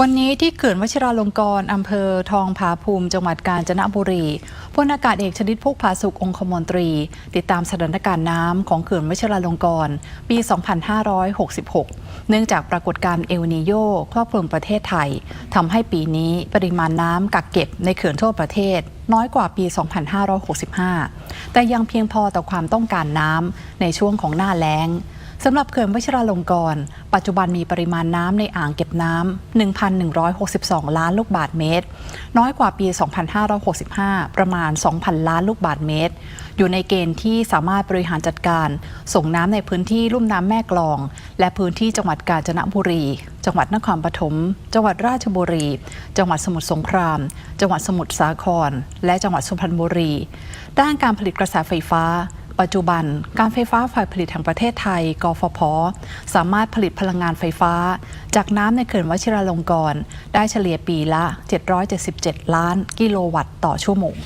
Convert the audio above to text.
วันนี้ที่เขื่อนวชิราลงกรณ์อำเภอทองผาภูมิ จังหวัดกาญจนบุรีพลอากาศเอกชนิดพุกผาสุของคมนตรี ติดตามสถานการณ์น้ำของเขื่อนวชิราลงกรณ์ปี 2566 เนื่องจากปรากฏการณ์เอลนีโยครอบคลุมประเทศไทยทำให้ปีนี้ปริมาณน้ำกักเก็บในเขื่อนทั่วประเทศ น้อยกว่าปี 2565 แต่ยังเพียงพอต่อความต้องการน้ำในช่วงของหน้าแล้ง สำหรับเขื่อนวชิราลงกรณ์ปัจจุบันมีปริมาณน้ำในอ่างเก็บน้ำ 1,162 ล้านลูกบาศก์เมตร น้อยกว่าปี 2565 ประมาณ 2,000 ล้านลูกบาศก์เมตร อยู่ในเกณฑ์ที่สามารถบริหารจัดการ ส่งน้ำในพื้นที่ลุ่มน้ำแม่กลอง และพื้นที่จังหวัดกาญจนบุรี จังหวัดนครปฐม จังหวัดราชบุรี จังหวัดสมุทรสงคราม จังหวัดสมุทรสาคร และจังหวัดสุพรรณบุรี ด้านการผลิตกระแสไฟฟ้า ปัจจุบัน การไฟฟ้าฝ่ายผลิตแห่งประเทศไทย กฟผ สามารถผลิตพลังงานไฟฟ้า จากน้ำในเขื่อนวชิราลงกรณ์ได้เฉลี่ยปีละ 777 ล้านกิโลวัตต์ต่อชั่วโมง